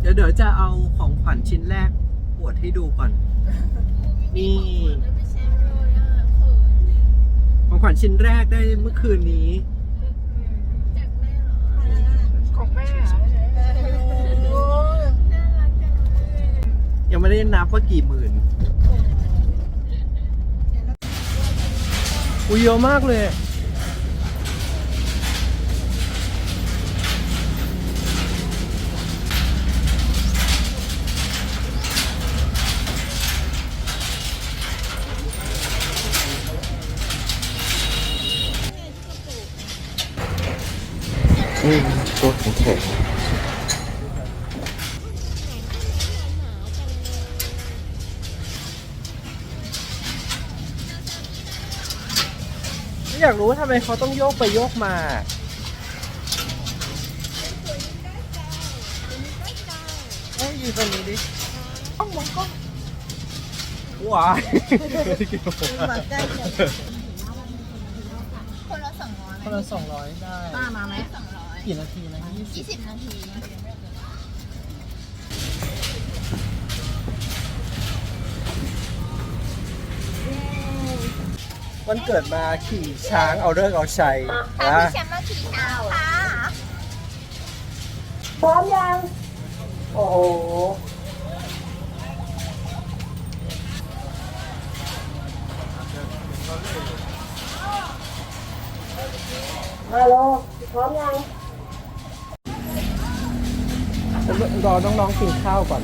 เดี๋ยวเดี๋ยวจะเอาของขวัญชิ้นแรกปวดให้ดูก่อน นี่ไม่ใช่เลยอะเขินของขวัญชิ้นแรกได้เมื่อคืนนี้จากแม่เหรอของแม่น่ารักจังเลยยังไม่ได้นับว่ากี่หมื่น อุ้ยเยอะมากเลยอืมตัวแข็ง อยากรู้ว่าทำไมเขาต้องโยกไปโยกมา เอ้ยยืนตรงนี้ดิต้องมองกล้องว้ายคนละสองร้อยคนละสองร้อยได้ ป้ามาไหมสองร้อยกี่นาทีนะยี่สิบ ยี่สิบนาที วันเกิดมาขี่ช้างเอาเลิกษ์เอาชัยอะนะพี่แชมป์มาขี่ช้างค่ะพร้อมยัง โอ้โหฮัลโหลพร้อมยัง รอน้องๆกินข้าวก่อน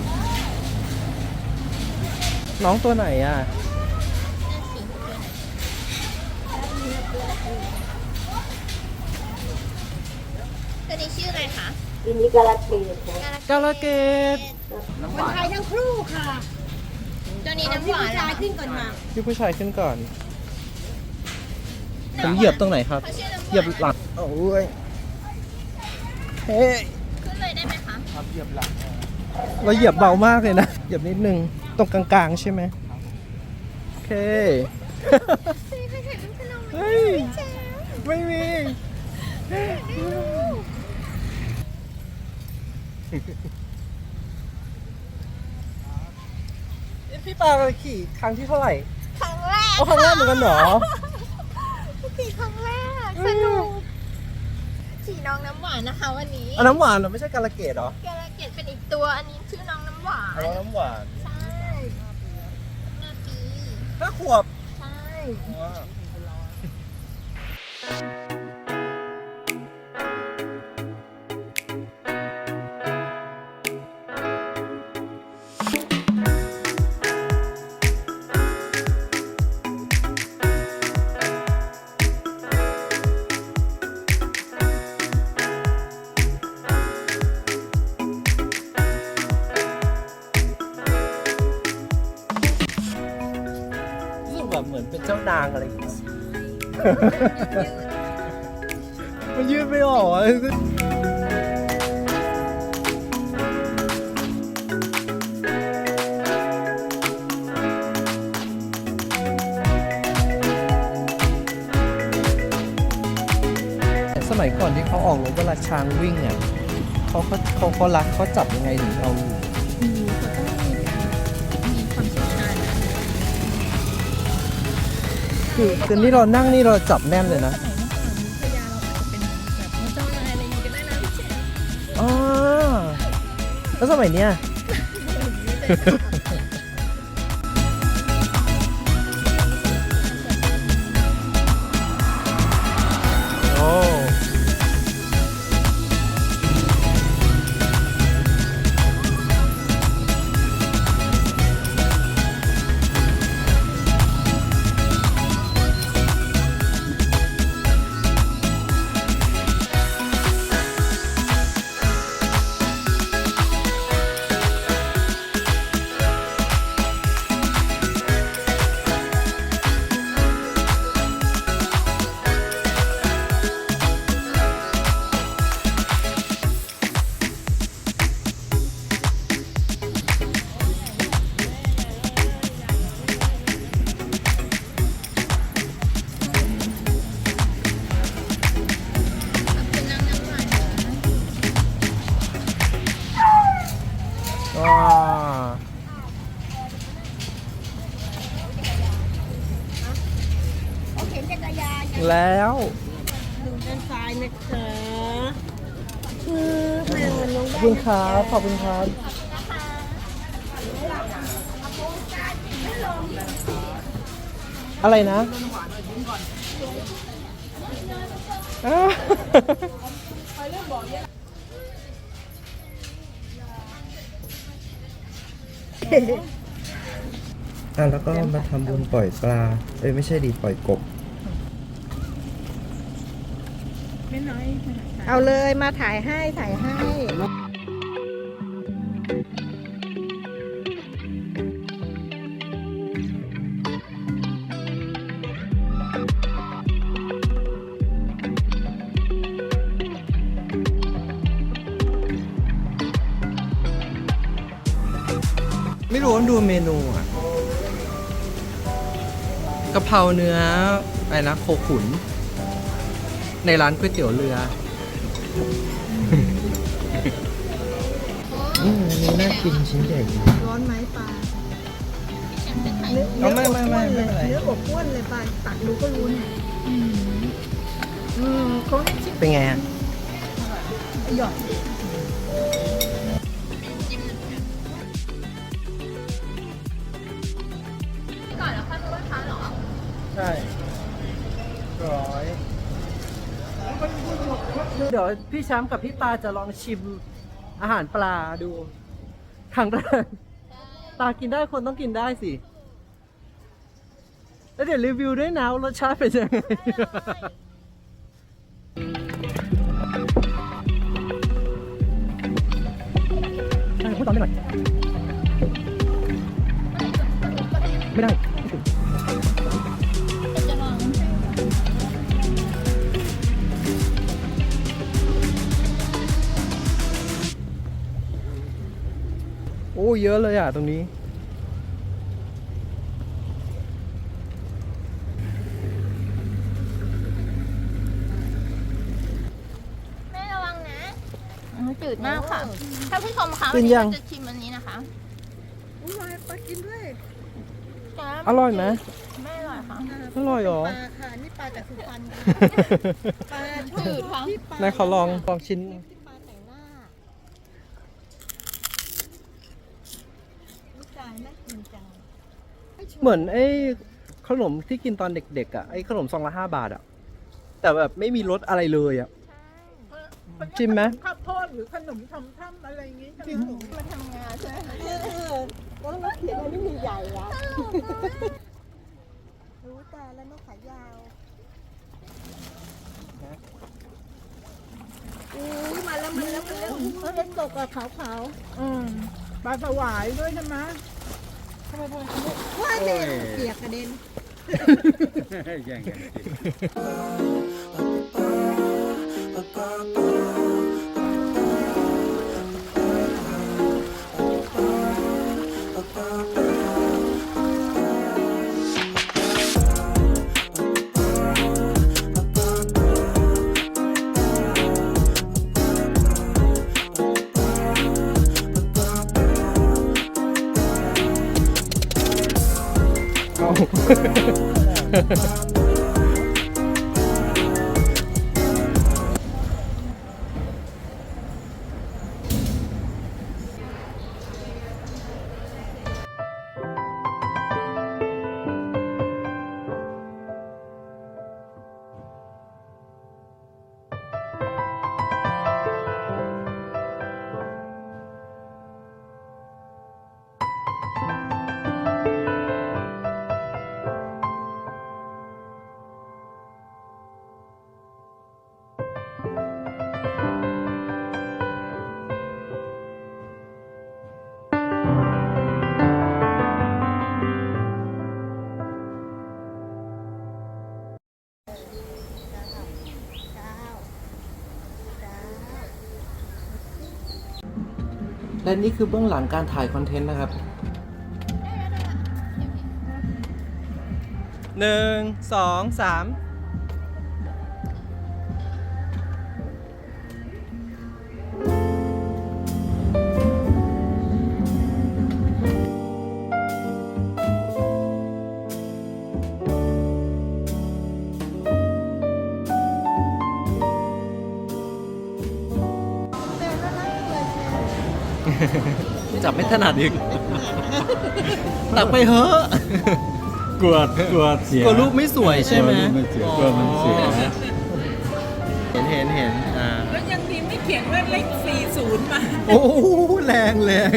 น้องตัวไหนอะ นี้ชื่ออะไรคะอินดิกาลาเทสค่ะกาลเกตคนไทยทั้งครู่ค่ะตัวนี้น้ำหที่วานผู้เหรอชายขึ้นก่อนมาพี่ผู้ชายขึ้นก่อนผมเหยียบตรงไหนครับเขาชื่อน้ำหวานเหยียบหลังโอ้ยเฮ้ยขึ้นเลยได้ไหมคะเราเหยียบเบามากเลยนะ เหยียบนิดนึง ตรงกลางๆใช่ไหมโอเคเฮ้ยไม่มี นี่พี่ปาขี่ครั้งที่เท่าไหร่ครั้งแรกเอาครั้งแรกเหมือนกันเหรอ ขี่ครั้งแรกสนุกขี่น้องน้ำหวานนะคะ วันนี้อันน้ำหวานเหรอไม่ใช่กาลเกตเหรอแกระเกดเป็นอีกตัวอันนี้ชื่อน้องน้ำหวานอันน้ำหวานใช่ห้าปีห้าขวบ ใช่รู้ นานางอะไรอย่างเงี้ยมันยืดไม่ออกอะสมัยก่อนที่เขาออกรบเวลาช้างวิ่งอะเขาเขาเขาเขารักเขาจับยังไงถึงเอาอยู่ คือคือนี่เรานั่งนี่เราจับแน่นเลยนะสมัยเมื่อก่อนพญาเราอาจจะเป็นแบบพระเจ้า แล้วถึงด้านซ้ายนะคะคือแมงมันลงขอบได้คุณครับขอบคุณครับอะไรนะอ้าวอะแล้วก็มาทำบุญปล่อยปลาเอ้ยไม่ใช่ดีปล่อยกบ เอาเลยมาถ่ายให้ถ่ายให้ไม่รู้ว่าดูเมนูอะกะเพราเนื้ออะไรนะโคขุน ในร้านก๋วยเตี๋ยวเรืออืมอันนี้น่ากินชิ้นใหญ่ดีร้อนไหมปลาเอาไม่ไม่ไม่ไม่เป็นไรเนื้ออบอ้วนเลยปลาตักดูก็รู้เนี่ยอืมเขาให้ชิมเป็นไงฮะหยอดก่อนแล้วค่อยมาไหว้พระเหรอ ใช่ร้อย เดี๋ยวพี่แชมป์กับพี่ปาจะลองชิมอาหารปลาดูครั้งแรกปลากินได้คนต้องกินได้สิ แล้วเดี๋ยวรีวิวด้วยนะว่ารสชาติเป็นยังไงใช่พูดตอนนี้หน่อยไม่ได้ เยอะเลยอะตรงนี้ แม่ระวังนะอืมจืดมากค่ะท่านผู้ชมคะกิวันนนี้ยัง เราจะชิมอันนี้นะคะอุ้ยปลากินด้วยอร่อยไหมไม่อร่อยค่ะ อร่อยเหรอ ปลา ค่ะ นี่ปลาจากสุพรรณปลาชอบจืดค่ะที่ปลา นายขอลองลองชิ้น ที่ปลาแต่งหน้ารู้จักไหมรู้จัก เหมือนไอ้ขนมที่กินตอนเด็กๆอะไอ้ขนมซองละห้าบาทอะ แต่แบบไม่มีรสอะไรเลยอะชิมไหม ข้าวโพดหรือขนมทำท่ำอะไรอย่างงี้ใช่ไหมมาทำงานใช่ไหมเออแล้วเราเขียนอันนี้มีใหญ่ละรู้แต่แล้วนกขายาวอู้มาแล้วมาแล้วมาแล้วเล่นตกอะขาวขาวอืมปลาสวายด้วยใช่ไหม ว่าเด็นเปียกกระเด็นเอา และนี่คือเบื้องหลังการถ่ายคอนเทนต์นะครับหนึ่งสองสาม ไม่ถนัดอีกตักไปเถอะกลัวกลัวเสียกลัวลูกไม่สวยใช่ไหมกลัวลูกไม่สวยกลัวมันเสีย เห็นเห็นเห็นอ่าแล้วยังดีไม่เขียนว่าเลขสี่ศูนย์มา โอ้โหแรงแรง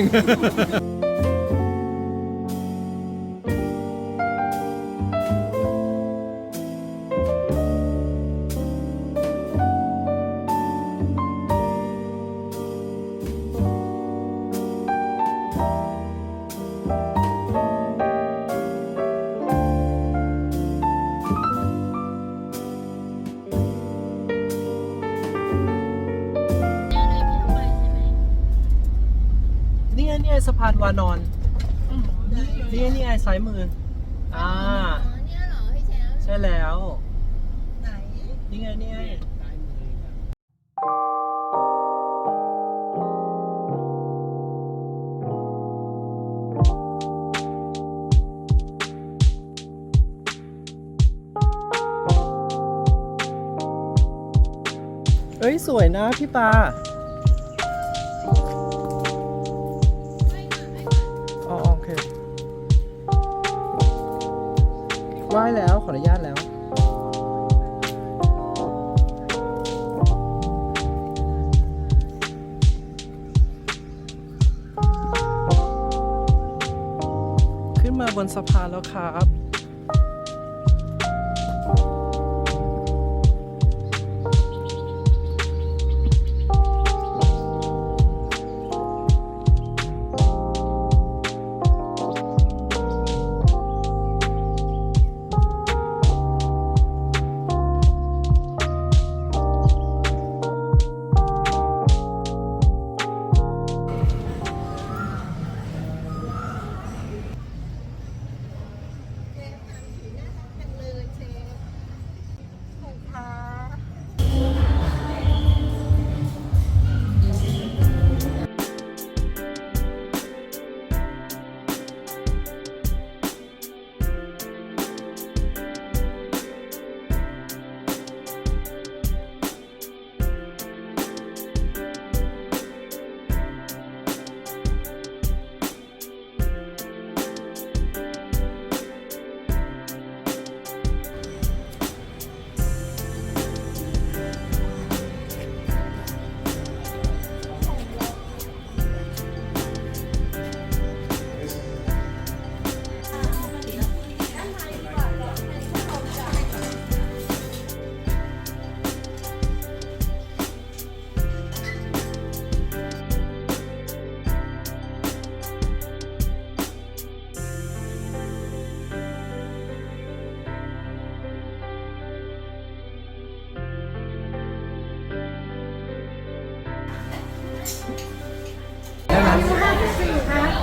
สะพานวานอน นี่ไงนี่ไงซ้ายมือ อ่า เนี่ยเหรอพี่แชมป์ใช่แล้ว ไหน นี่ไงนี่ไงเอ้ย สวยนะพี่ปา ไหว้แล้วขออนุญาตแล้ว ขึ้นมาบนสะพานแล้วครับ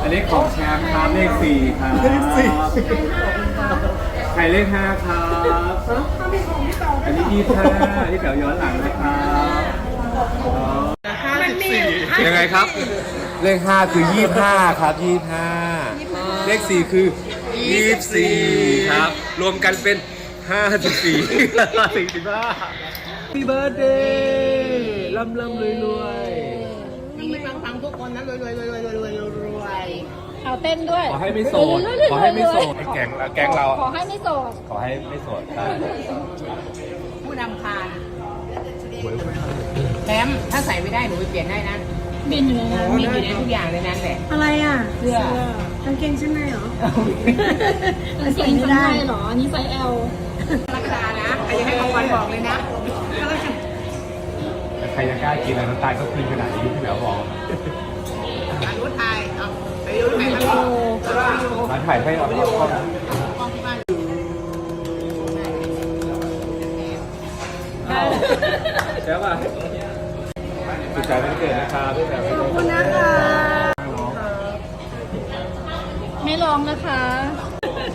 อันนี้ของแชมป์ครับเลขสี่ครับเลขสี่ใครเลขห้าครับ อันนี้ยี่ห้าที่แถวย้อนหลังนะครับยังไงครับ เลขห้าคือยี่ห้าครับยี่ห้าเลขสี่คือยี่สี่ครับ รวมกันเป็นห้าสิบสี่สี่สิบห้า Happy birthday ลำลำรวยรวยมีฟังๆทุกค นนะรวยรวยรวยรวยรวยรวยรวยเอาเต้นด้วยขอให้ไม่โสด ขอให้ไม่โสดไอ้แก๊งแก๊งเรา ขอให้ไม่โสด ขอให้ไม่โสดได้ผู้นำพาแชมป์ถ้าใส่ไม่ได้หนูไปเปลี่ยนได้นะบินอยู่ในนั้นมีอยู่ในทุกอย่างในนั้นแหละ อะไรอะเสื้อกางเกงชั้นในเหรอกางเกงชั้นในเหรออันนี้ไซส์ L กรกฎานะใครจะให้รางวัลบอกเลยนะใครจะกล้ากินอะไรน้ำตาลก็คืนขนาดนี้ที่แล้วบอก อารุไทยเอาไปดูไหนกันมาถ่ายให้เอาเอาเอากล้องที่บ้านใช่ป่ะสุดใจวันเกิดนะครับพี่แบบขอบคุณนะคะไม่ร้องนะคะ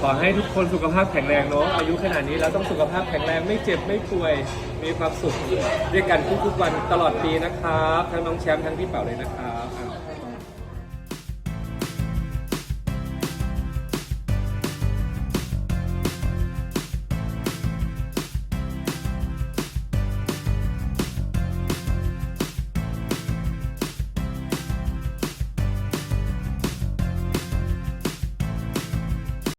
ขอให้ทุกคนสุขภาพแข็งแรงเนาะอายุขนาดนี้แล้วต้องสุขภาพแข็งแรงไม่เจ็บไม่ป่วย มีความสุขด้วยกันทุกๆวันตลอดปีนะครับ ทั้งน้องแชมป์ทั้งพี่เป๋าเลยนะครับ